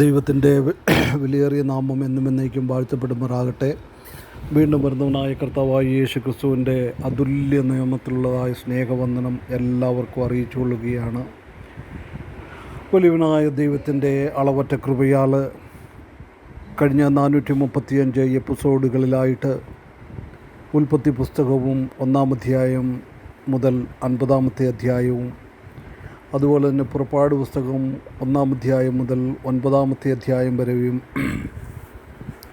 ദൈവത്തിന്റെ വിലയേറിയ നാമം എന്നും എന്നേക്കും വാഴ്ത്തപ്പെടുമാറാകട്ടെ. വീണ്ടും വരുന്നവനായ കർത്താവായ യേശു ക്രിസ്തുവിന്റെ അതുല്യ നിയമത്തിലുള്ളതായ സ്നേഹവന്ദനം എല്ലാവർക്കും അറിയിച്ചു കൊള്ളുകയാണ്. വലിയവനായ ദൈവത്തിന്റെ അളവറ്റ കൃപയാൽ കഴിഞ്ഞ നാനൂറ്റി മുപ്പത്തിയഞ്ച് എപ്പിസോഡുകളിലായിട്ട് ഉൽപ്പത്തി പുസ്തകവും ഒന്നാം അധ്യായം മുതൽ അൻപതാമത്തെ അധ്യായവും അതുപോലെ തന്നെ പുറപ്പാട് പുസ്തകം ഒന്നാം അധ്യായം മുതൽ ഒൻപതാമത്തെ അധ്യായം വരെയും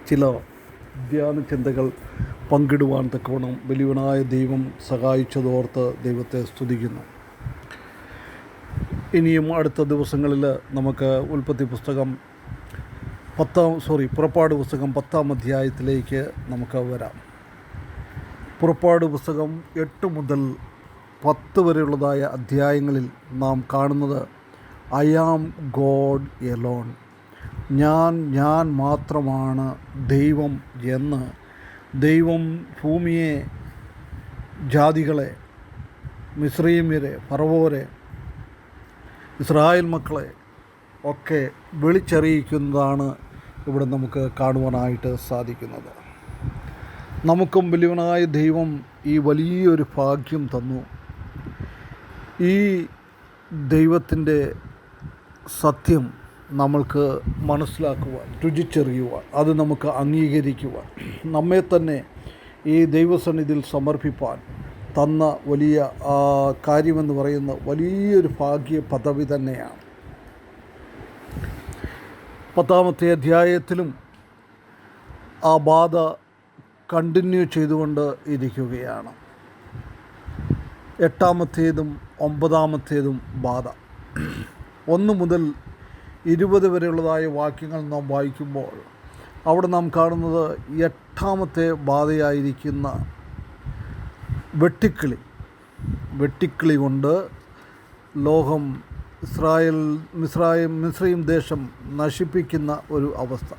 ചില ധ്യാന ചിന്തകൾ പങ്കിടുവാൻ തക്കവണ്ണം വലിയവനായ ദൈവം സഹായിച്ചതോർത്ത് ദൈവത്തെ സ്തുതിക്കുന്നു. ഇനിയും അടുത്ത ദിവസങ്ങളിൽ നമുക്ക് ഉൽപ്പത്തി പുസ്തകം പത്താം സോറി പുറപ്പാട് പുസ്തകം പത്താം അധ്യായത്തിലേക്ക് നമുക്ക് വരാം. പുറപ്പാട് പുസ്തകം എട്ട് മുതൽ പത്ത് വരെയുള്ളതായ അധ്യായങ്ങളിൽ നാം കാണുന്നത് ഐ ആം ഗോഡ് എലോൺ. ഞാൻ ഞാൻ മാത്രമാണ് ദൈവം എന്ന്. ദൈവം ഭൂമിയെ ജാതികളെ മിശ്രീമ്യരെ ഫറവോരെ ഇസ്രായേൽ മക്കളെ ഒക്കെ വിളിച്ചറിയിക്കുന്നതാണ് ഇവിടെ നമുക്ക് കാണുവാനായിട്ട് സാധിക്കുന്നത്. നമുക്കും വലിയവനായ ദൈവം ഈ വലിയൊരു ഭാഗ്യം തന്നു. ഈ ദൈവത്തിന്റെ സത്യം നമ്മൾക്ക് മനസ്സിലാക്കുവാൻ രുചിച്ചെറിയുവാൻ അത് നമുക്ക് അംഗീകരിക്കുവാൻ നമ്മെ തന്നെ ഈ ദൈവസന്നിധിയിൽ സമർപ്പിപ്പാൻ തന്ന വലിയ കാര്യമെന്ന് പറയുന്ന വലിയൊരു ഭാഗ്യ പദവി തന്നെയാണ്. പത്താമത്തെ അധ്യായത്തിലും ആ ബാധ കണ്ടിന്യൂ ചെയ്തുകൊണ്ട് ഇരിക്കുകയാണ്. എട്ടാമത്തേതും ഒമ്പതാമത്തേതും ബാധ. ഒന്ന് മുതൽ ഇരുപത് വരെയുള്ളതായ വാക്യങ്ങൾ നാം വായിക്കുമ്പോൾ അവിടെ നാം കാണുന്നത് എട്ടാമത്തെ ബാധയായിരിക്കുന്ന വെട്ടിക്കിളി. വെട്ടിക്കിളി കൊണ്ട് ലോകം ഇസ്രായേൽ മിസ്രായം മിസ്രൈം ദേശം നശിപ്പിക്കുന്ന ഒരു അവസ്ഥ.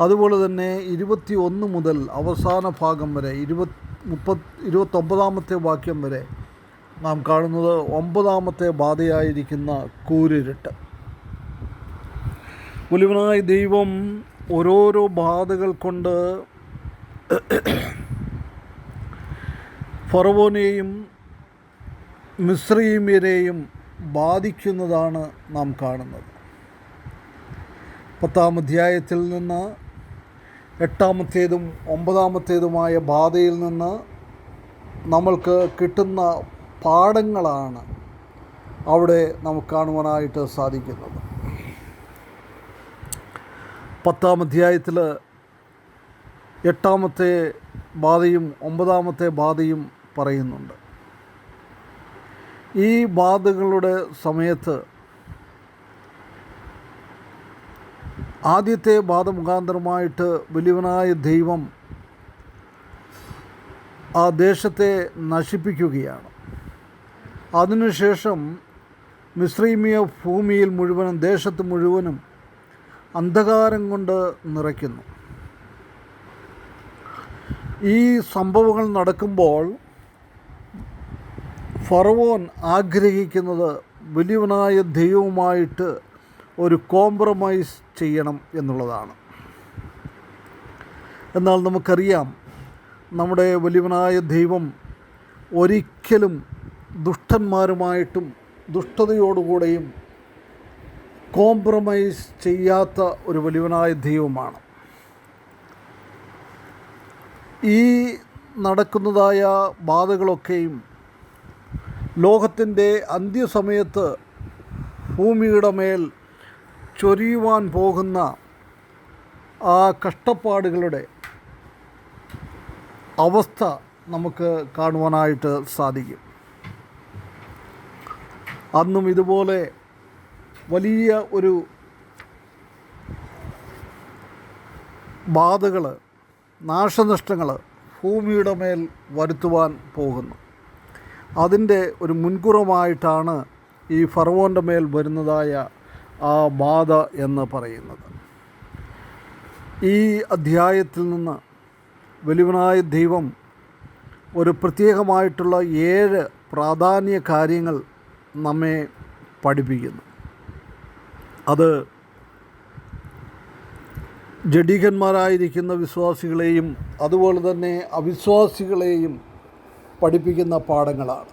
അതുപോലെ തന്നെ ഇരുപത്തി ഒന്ന് മുതൽ അവസാന ഭാഗം വരെ ഇരുപത് മുപ്പത് ഇരുപത്തൊമ്പതാമത്തെ വാക്യം വരെ നാം കാണുന്നത് ഒമ്പതാമത്തെ ബാധയായിരിക്കുന്ന കൂരിരുട്ട്. പുലിവനായ ദൈവം ഓരോരോ ബാധകൾ കൊണ്ട് ഫറവോനെയും മിശ്രീമ്യരെയും ബാധിക്കുന്നതാണ് നാം കാണുന്നത്. പത്താം അധ്യായത്തിൽ നിന്ന് എട്ടാമത്തേതും ഒമ്പതാമത്തേതുമായ ബാധയിൽ നിന്ന് നമ്മൾക്ക് കിട്ടുന്ന പാഠങ്ങളാണ് അവിടെ നമുക്ക് കാണുവാനായിട്ട് സാധിക്കുന്നത്. പത്താം അധ്യായത്തിൽ എട്ടാമത്തെ ബാധയും ഒമ്പതാമത്തെ ബാധയും പറയുന്നുണ്ട്. ഈ ബാധകളുടെ സമയത്ത് ആദ്യത്തെ വാദമുഖാന്തരമായിട്ട് വലിയവനായ ദൈവം ആ ദേശത്തെ നശിപ്പിക്കുകയാണ്. അതിനുശേഷം മിശ്രീമിയ ഭൂമിയിൽ മുഴുവനും ദേശത്ത് മുഴുവനും അന്ധകാരം കൊണ്ട് നിറയ്ക്കുന്നു. ഈ സംഭവങ്ങൾ നടക്കുമ്പോൾ ഫറവോൻ ആഗ്രഹിക്കുന്നത് വലിയവനായ ദൈവവുമായിട്ട് ഒരു കോംപ്രമൈസ് ചെയ്യണം എന്നുള്ളതാണ്. എന്നാൽ നമുക്കറിയാം നമ്മുടെ വലിയവനായ ദൈവം ഒരിക്കലും ദുഷ്ടന്മാരുമായിട്ടും ദുഷ്ടതയോടുകൂടെയും കോംപ്രമൈസ് ചെയ്യാത്ത ഒരു വലിയവനായ ദൈവമാണ്. ഈ നടക്കുന്നതായ ബാധകളൊക്കെയും ലോകത്തിന്റെ അന്ത്യസമയത്ത് ഭൂമിയുടെ മേൽ ചൊരിയുവാൻ പോകുന്ന ആ കഷ്ടപ്പാടുകളുടെ അവസ്ഥ നമുക്ക് കാണുവാനായിട്ട് സാധിക്കും. അന്നും ഇതുപോലെ വലിയ ഒരു ബാധകൾ നാശനഷ്ടങ്ങൾ ഭൂമിയുടെ മേൽ വരുത്തുവാൻ പോകുന്നു. അതിന്റെ ഒരു മുൻകുറമായിട്ടാണ് ഈ ഫറവോന്റെ മേൽ വരുന്നതായ ആ ബാധ എന്ന് പറയുന്നത്. ഈ അധ്യായത്തിൽ നിന്ന് വലിയവനായ ദൈവം ഒരു പ്രത്യേകമായിട്ടുള്ള ഏഴ് പ്രാധാന്യ കാര്യങ്ങൾ നമ്മെ പഠിപ്പിക്കുന്നു. അത് ജഡീകന്മാരായിരിക്കുന്ന വിശ്വാസികളെയും അതുപോലെ തന്നെ അവിശ്വാസികളെയും പഠിപ്പിക്കുന്ന പാഠങ്ങളാണ്.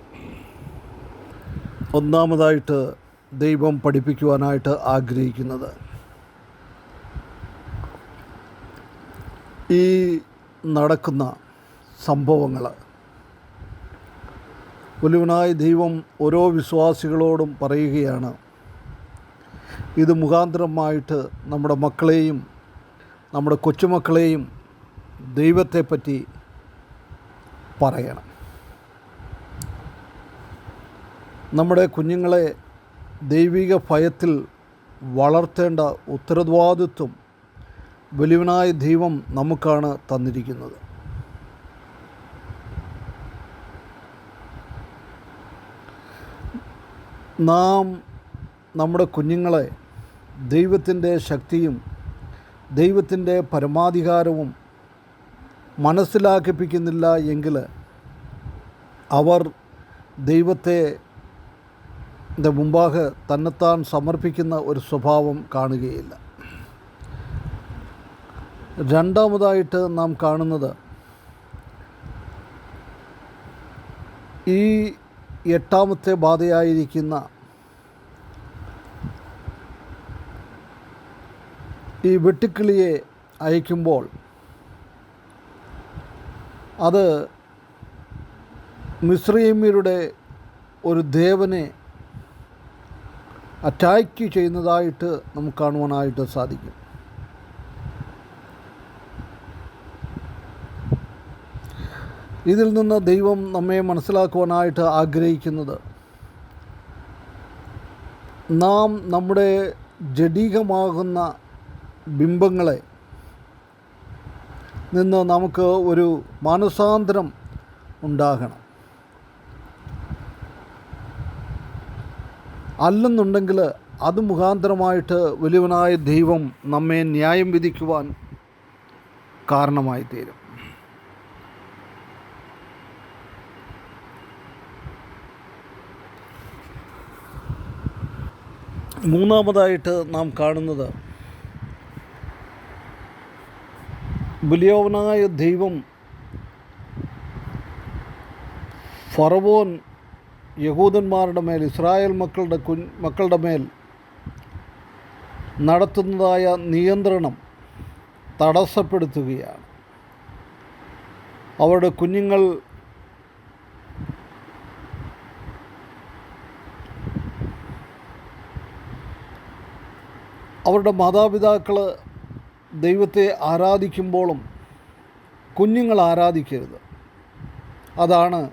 ഒന്നാമതായിട്ട് ദൈവം പഠിപ്പിക്കുവാനായിട്ട് ആഗ്രഹിക്കുന്നത്. ഈ നടക്കുന്ന സംഭവങ്ങൾ വലുവനായ ദൈവം ഓരോ വിശ്വാസികളോടും പറയുകയാണ് ഇത് മുഖാന്തരമായിട്ട് നമ്മുടെ മക്കളെയും നമ്മുടെ കൊച്ചുമക്കളെയും ദൈവത്തെപ്പറ്റി പറയണം. നമ്മുടെ കുഞ്ഞുങ്ങളെ ദൈവിക ഭയത്തിൽ വളർത്തേണ്ട ഉത്തരവാദിത്വം വലിയവനായ ദൈവം നമുക്കാണ് തന്നിരിക്കുന്നത്. നാം നമ്മുടെ കുഞ്ഞുങ്ങളെ ദൈവത്തിന്റെ ശക്തിയും ദൈവത്തിന്റെ പരമാധികാരവും മനസ്സിലാക്കിപ്പിക്കുന്നില്ല എങ്കിൽ അവർ ദൈവത്തെ ന്റെ മുമ്പാകെ തന്നെത്താൻ സമർപ്പിക്കുന്ന ഒരു സ്വഭാവം കാണുകയില്ല. രണ്ടാമതായിട്ട് നാം കാണുന്നത് ഈ എട്ടാമത്തെ ബാധയായിരിക്കുന്ന ഈ വെട്ടുക്കിളിയെ അയക്കുമ്പോൾ അത് മിശ്രീമ്യരുടെ ഒരു ദേവനെ അറ്റാക്ക് ചെയ്യുന്നതായിട്ട് നമുക്ക് കാണുവാനായിട്ട് സാധിക്കും. ഇതിൽ നിന്ന് ദൈവം നമ്മെ മനസ്സിലാക്കുവാനായിട്ട് ആഗ്രഹിക്കുന്നത് നാം നമ്മുടെ ജഡീകമാകുന്ന ബിംബങ്ങളെ നിന്ന് നമുക്ക് ഒരു മാനസാന്തരം ഉണ്ടാകണം. അല്ലെന്നുണ്ടെങ്കിൽ അത് മുഖാന്തരമായിട്ട് വലിയവനായ ദൈവം നമ്മെ ന്യായം വിധിക്കുവാൻ കാരണമായി തീരും മൂന്നാമതായിട്ട് നാം കാണുന്നത് ബലിയോവനായ ദൈവം ഫറവോൻ യഹൂദന്മാരുടെ മേൽ ഇസ്രായേൽ മക്കളുടെ കുഞ്ഞ് മക്കളുടെ മേൽ നടത്തുന്നതായ നിയന്ത്രണം തടസ്സപ്പെടുത്തുകയാണ്. അവരുടെ കുഞ്ഞുങ്ങൾ അവരുടെ മാതാപിതാക്കൾ ദൈവത്തെ ആരാധിക്കുമ്പോഴും കുഞ്ഞുങ്ങൾ ആരാധിക്കരുത്. അതാണ്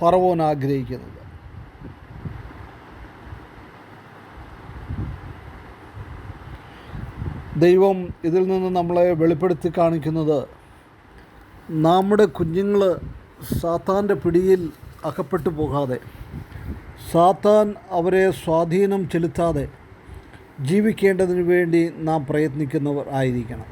ഫറവോൻ ആഗ്രഹിക്കുന്നത്. ദൈവം ഇതിൽ നിന്ന് നമ്മളെ വെളിപ്പെടുത്തി കാണിക്കുന്നത് നമ്മുടെ കുഞ്ഞുങ്ങൾ സാത്താന്റെ പിടിയിൽ അകപ്പെട്ടു പോകാതെ സാത്താൻ അവരെ സ്വാധീനം ചെലുത്താതെ ജീവിക്കേണ്ടതിന് വേണ്ടി നാം പ്രയത്നിക്കുന്നവർ ആയിരിക്കണം.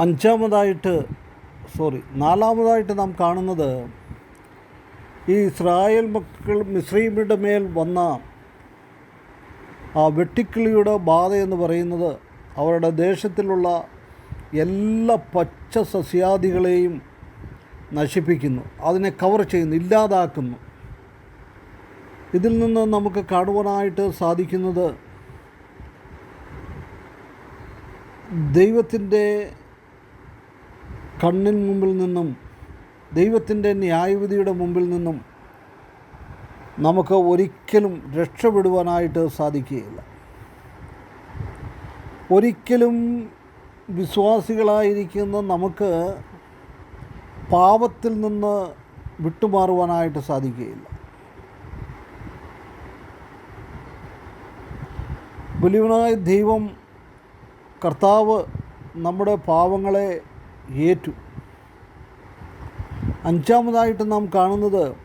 അഞ്ചാമതായിട്ട് സോറി നാലാമതായിട്ട് നാം കാണുന്നത് ഈ ഇസ്രായേൽ മക്കൾ മിശ്രീമിയുടെ മേൽ വന്ന ആ വെട്ടിക്കിളിയുടെ ബാധ എന്ന് പറയുന്നത് അവരുടെ ദേശത്തിലുള്ള എല്ലാ പച്ച സസ്യാദികളെയും നശിപ്പിക്കുന്നു അതിനെ കവർ ചെയ്യുന്നു ഇല്ലാതാക്കുന്നു. ഇതിൽ നിന്ന് നമുക്ക് കാണുവാനായിട്ട് സാധിക്കുന്നത് ദൈവത്തിന്റെ കണ്ണിൻ മുമ്പിൽ നിന്നും ദൈവത്തിന്റെ ന്യായവിധിയുടെ മുമ്പിൽ നിന്നും നമുക്ക് ഒരിക്കലും രക്ഷപ്പെടുവാനായിട്ട് സാധിക്കുകയില്ല. ഒരിക്കലും വിശ്വാസികളായിരിക്കുന്ന നമുക്ക് പാപത്തിൽ നിന്ന് വിട്ടുമാറുവാനായിട്ട് സാധിക്കുകയില്ല. ബലിവനായ ദൈവം കർത്താവ് നമ്മുടെ പാവങ്ങളെ ഏറ്റു. അഞ്ചാമതായിട്ട് നാം കാണുന്നത്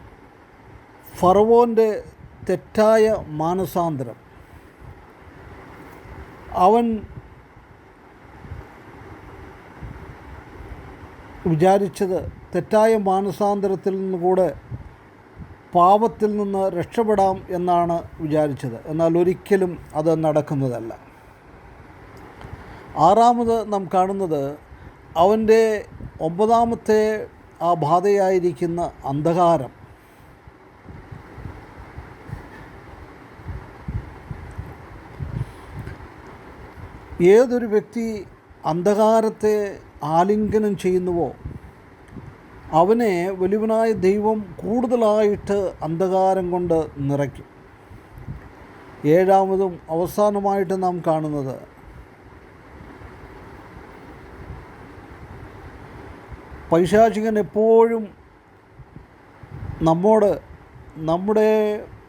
ഫറവോന്റെ തെറ്റായ മാനസാന്തരം. അവൻ വിചാരിച്ചത് തെറ്റായ മാനസാന്തരത്തിൽ നിന്ന് കൂടെ പാപത്തിൽ നിന്ന് രക്ഷപ്പെടാം എന്നാണ് വിചാരിച്ചത്. എന്നാൽ ഒരിക്കലും അത് നടക്കുന്നതല്ല. ആറാമത് നാം കാണുന്നത് അവന്റെ ഒമ്പതാമത്തെ ആ ബാധയായിരിക്കുന്ന അന്ധകാരം. ഏതൊരു വ്യക്തി അന്ധകാരത്തെ ആലിംഗനം ചെയ്യുന്നുവോ അവനെ വലിയവനായ ദൈവം കൂടുതലായിട്ട് അന്ധകാരം കൊണ്ട് നിറയ്ക്കും. ഏഴാമതും അവസാനമായിട്ട് നാം കാണുന്നത് പൈശാചികൻ എപ്പോഴും നമ്മോട് നമ്മുടെ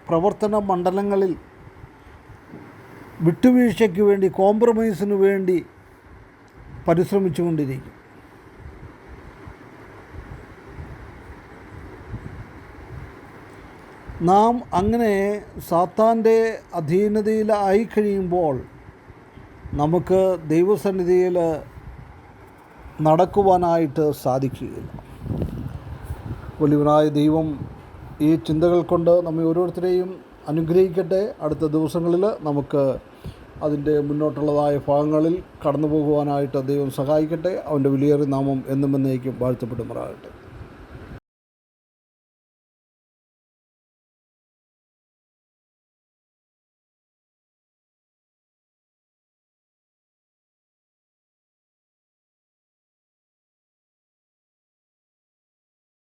പ്രവർത്തന മണ്ഡലങ്ങളിൽ വിട്ടുവീഴ്ചയ്ക്ക് വേണ്ടി കോംപ്രമൈസിന് വേണ്ടി പരിശ്രമിച്ചുകൊണ്ടിരിക്കും. നാം അങ്ങനെ സാത്താന്റെ അധീനതയിലായി കഴിയുമ്പോൾ നമുക്ക് ദൈവസന്നിധിയിൽ നടക്കുവാനായിട്ട് സാധിക്കുകയില്ല. വലിയവനായ ദൈവം ഈ ചിന്തകൾ കൊണ്ട് നമ്മെ ഓരോരുത്തരെയും അനുഗ്രഹിക്കട്ടെ. അടുത്ത ദിവസങ്ങളിൽ നമുക്ക് അതിന്റെ മുന്നോട്ടുള്ളതായ ഭാഗങ്ങളിൽ കടന്നു പോകുവാനായിട്ട് ദൈവം സഹായിക്കട്ടെ. അവന്റെ വിലയേറിയ നാമം എന്നും എന്നേക്കും വാഴ്ത്തപ്പെടുമാറാകട്ടെ.